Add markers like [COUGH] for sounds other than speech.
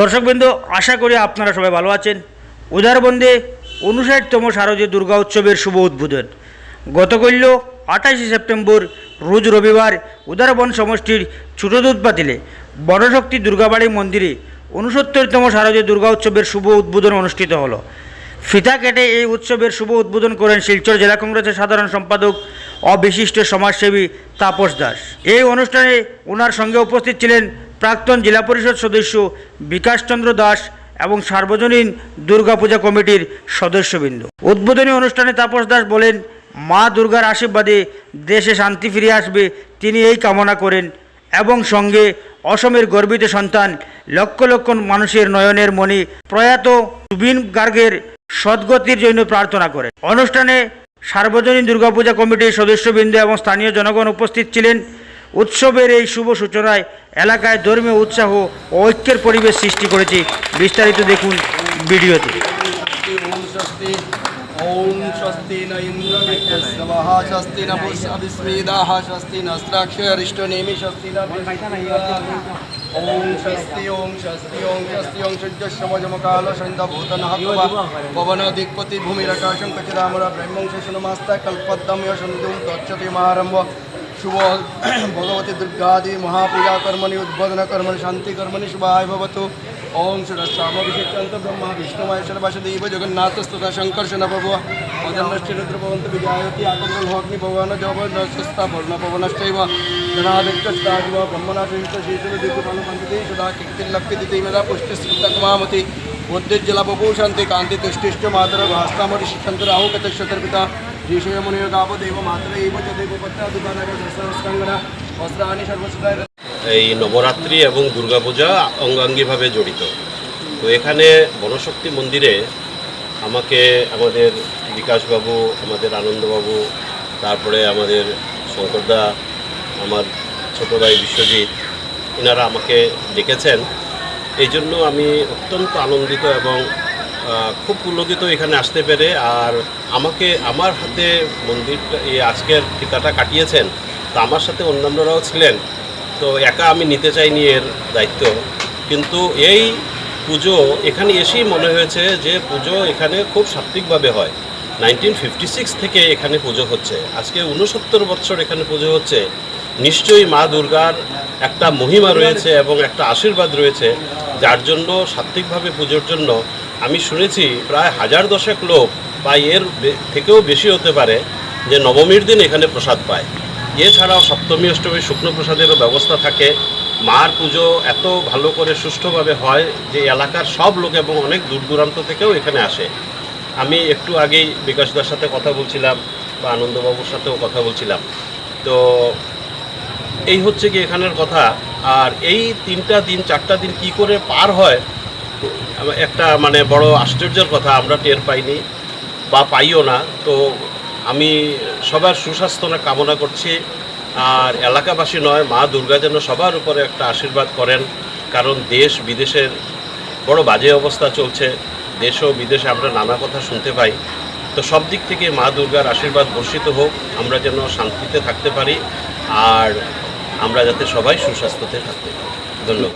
দর্শকবৃন্দ, আশা করি আপনারা সবাই ভালো আছেন। উদারবন্দে উনষাটতম শারদীয় দুর্গা উৎসবের শুভ উদ্বোধন। গতকল্য আঠাশে সেপ্টেম্বর, রোজ রবিবার উদারবন সমষ্টির ছোটদুধ পাতিলে বড়শক্তি দুর্গাবাড়ি মন্দিরে উনসত্তরতম শারদীয় দুর্গা উৎসবের শুভ উদ্বোধন অনুষ্ঠিত হলো। ফিতা কেটে এই উৎসবের শুভ উদ্বোধন করেন শিলচর জেলা কংগ্রেসের সাধারণ সম্পাদক অবিশিষ্ট সমাজসেবী তাপস দাস। এই অনুষ্ঠানে ওনার সঙ্গে উপস্থিত ছিলেন প্রাক্তন জেলা পরিষদ সদস্য বিকাশচন্দ্র দাস এবং সার্বজনীন দুর্গাপূজা কমিটির সদস্যবৃন্দ। উদ্বোধনী অনুষ্ঠানে তাপস দাস বলেন, মা দুর্গার আশীর্বাদে দেশে শান্তি ফিরে আসবে, তিনি এই কামনা করেন এবং সঙ্গে অসমের গর্বিত সন্তান লক্ষ লক্ষ মানুষের নয়নের মণি প্রয়াত সুবিন গার্গের সদ্গতির জন্য প্রার্থনা করেন। অনুষ্ঠানে সার্বজনীন দুর্গাপূজা কমিটির সদস্যবৃন্দ এবং স্থানীয় জনগণ উপস্থিত ছিলেন। উৎসবের এই শুভ সূচনায় এলাকায় ধর্মীয় উৎসাহ ও ঐক্যের পরিবেশ সৃষ্টি করেছে বিস্তারিত দেখুন ভিডিওতে পবন দিকপতি ভূমি রকাশং কচিরামরা ব্রহ্মংশ শুনমাস্তা কল্পদ্যম সন্ধু দচ্ছতি शुभ [CLEARS THROAT] भगवती दुर्गादि महापूजा कर्मणि उद्बोधन कर्मणि शांति कर्मणि शुभाय भवतु। ओम श्री रक्षाभिषेकांत विष्णु महेश्वर वासुदेव जगन्नाथ स्तुता शंकर शन भव पदनश्चिरुद्र भवंत विजायति आकमल होग्नि भवन जव नस्ता भर्ण पवनश्चैव जनादिक्तस्ताजिव এই নবরাত্রি এবং দুর্গাপূজা অঙ্গাঙ্গিভাবে জড়িত। তো এখানে বনশক্তি মন্দিরে আমাকে আমাদের বিকাশবাবু, আমাদের আনন্দবাবু, তারপরে আমাদের শঙ্করদা, আমার ছোট ভাই বিশ্বজিৎ, এনারা আমাকে ডেকেছেন। এই জন্য আমি অত্যন্ত আনন্দিত এবং খুব পুলকিত এখানে আসতে পেরে। আর আমাকে, আমার হাতে মন্দিরটা এই আজকের ফিতাটা কাটিয়েছেন। তা আমার সাথে অন্যান্যরাও ছিলেন। তো একা আমি নিতে চাইনি এর দায়িত্ব। কিন্তু এই পুজো, এখানে এসেই মনে হয়েছে যে পুজো এখানে খুব সাত্বিকভাবে হয়। নাইনটিন ফিফটি সিক্স থেকে এখানে পুজো হচ্ছে। আজকে উনসত্তর বছর এখানে পুজো হচ্ছে। নিশ্চয়ই মা দুর্গার একটা মহিমা রয়েছে এবং একটা আশীর্বাদ রয়েছে। যার জন্য সাত্বিকভাবে পুজোর জন্য আমি শুনেছি প্রায় হাজার দশেক লোক বা এর থেকেও বেশি হতে পারে যে নবমীর দিন এখানে প্রসাদ পায়। এছাড়াও সপ্তমী, অষ্টমী শুকনো প্রসাদেরও ব্যবস্থা থাকে। মার পুজো এত ভালো করে সুষ্ঠুভাবে হয় যে এলাকার সব লোক এবং অনেক দূর দূরান্ত থেকেও এখানে আসে। আমি একটু আগেই বিকাশদার সাথে কথা বলছিলাম বা আনন্দবাবুর সাথেও কথা বলছিলাম। তো এই হচ্ছে কি এখানের কথা। আর এই তিনটা দিন, চারটা দিন কি করে পার হয়, একটা মানে বড় আশ্চর্যের কথা, আমরা টের পাইনি বা পাইও না। তো আমি সবার সুস্বাস্থ্য কামনা করছি, আর এলাকাবাসী নয়, মা দুর্গা যেন সবার উপরে একটা আশীর্বাদ করেন, কারণ দেশ বিদেশের বড় বাজে অবস্থা চলছে, দেশ ও বিদেশে আমরা নানা কথা শুনতে পাই। তো সব দিক থেকে মা দুর্গার আশীর্বাদ বর্ষিত হোক, আমরা যেন শান্তিতে থাকতে পারি, আর আমরা যাতে সবাই সুস্বাস্থ্যতে থাকতে ধন্যবাদ।